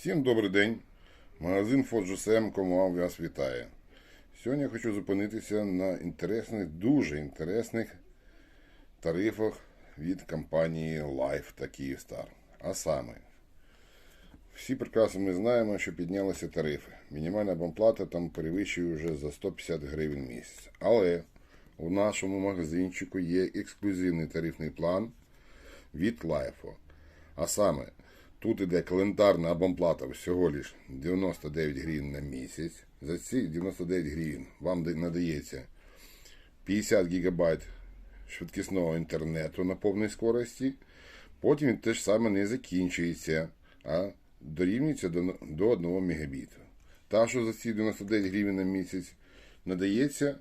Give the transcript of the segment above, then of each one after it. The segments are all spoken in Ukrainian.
Всім добрий день. Магазин Фоджусем Комуав вас вітає. Сьогодні я хочу зупинитися на інтересних, дуже інтересних тарифах від компанії Life та Kyivstar. А саме, всі прекрасно ми знаємо, що піднялися тарифи. Мінімальна абонплата там перевищує вже за 150 гривень місяць. Але у нашому магазинчику є ексклюзивний тарифний план від Лайфо. А саме, тут іде календарна абонплата всього лиш 99 гривень на місяць. За ці 99 гривень вам надається 50 гігабайт швидкісного інтернету на повній скорості. Потім він теж саме не закінчується, а дорівнюється до, до 1 мегабіту. Та, що за ці 99 гривень на місяць надається,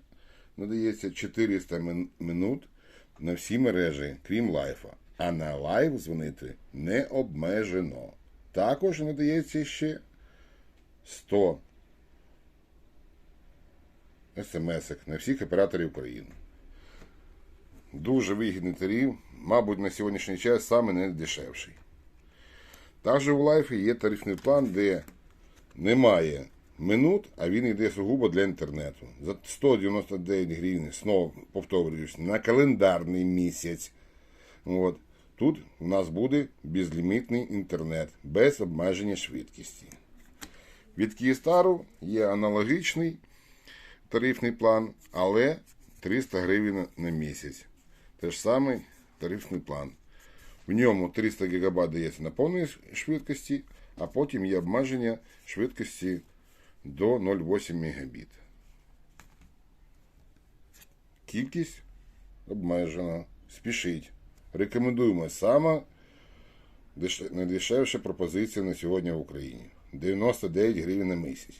надається 400 мин- минут на всі мережі, крім лайфа. А на лайв дзвонити не обмежено. Також надається ще 100 смс на всіх операторів України. Дуже вигідний тариф, мабуть, на сьогоднішній час саме найдешевший. Також у лайфі є тарифний план, де немає минут, а він йде сугубо для інтернету. За 199 гривень, знову повторююсь, на календарний місяць. От. Тут у нас буде безлімітний інтернет, без обмеження швидкості. Від Київстару є аналогічний тарифний план, але 300 гривень на місяць. Те ж самий тарифний план. В ньому 300 ГБ дається на повній швидкості, а потім є обмеження швидкості до 0,8 Мбіт. Кількість обмежена. Спішіть. Рекомендуємо саме деш- найдешевша пропозиція на сьогодні в Україні. 99 гривень на місяць.